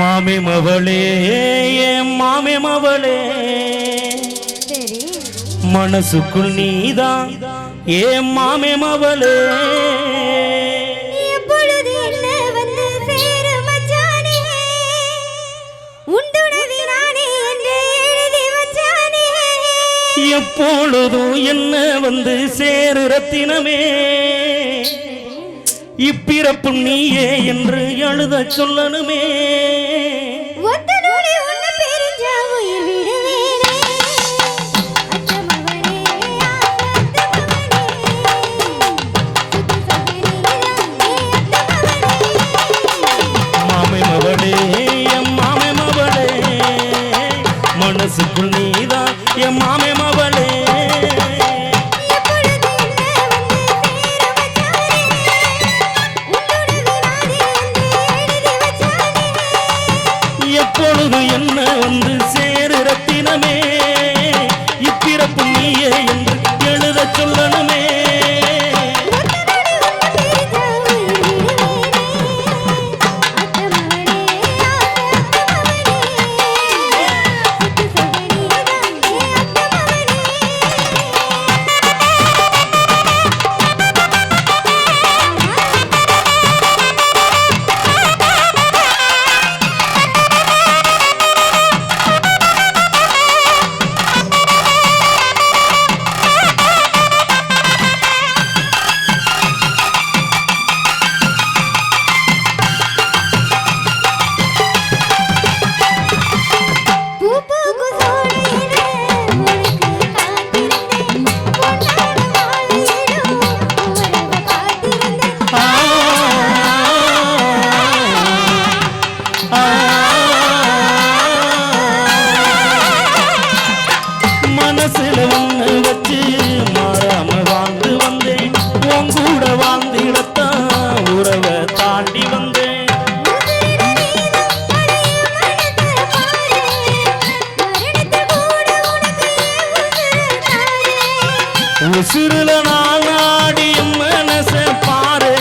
மாமே மவளே மாமே மவளே மனசுக்குள் நீதான் ஏன் மாமே மவளே எப்பொழுதும் என்ன வந்து சேரு ரத்தினமே? இப்பிறப்பும் நீயே என்று எழுத சொல்லணுமே. ஒத்தனோடு வந்து மனசுல ஒண்ணு வச்சு மாறாம வாழ்ந்து வந்தேன். உன் கூட வாழ்ந்திடத்தான் உறவை தாண்டி வந்தேன். உசுருல நான் நாடியும் மனச பாரு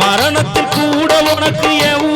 மரணத்தில் கூட உனக்கு என்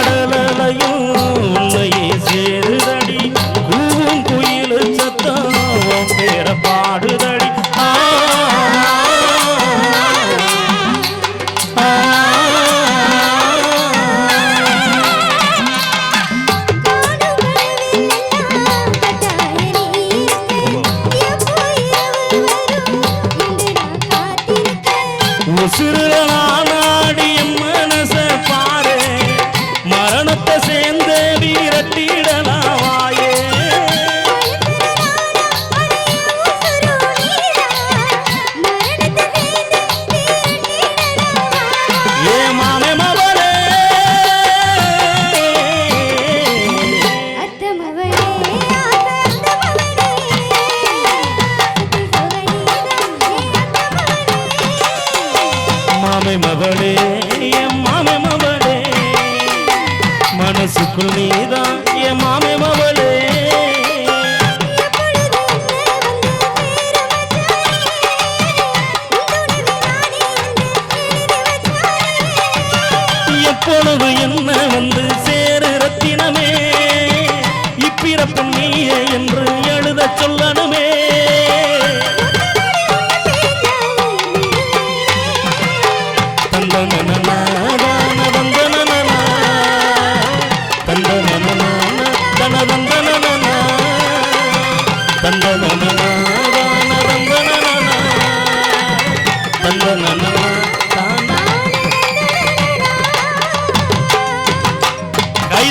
கடலையும் உன்னையே சேருதடி கூவும் குயில் சத்தம் பேர பாடுதடி. ஆ, மாமே என் மாமே மவளே மனசுக்குள் நீதான்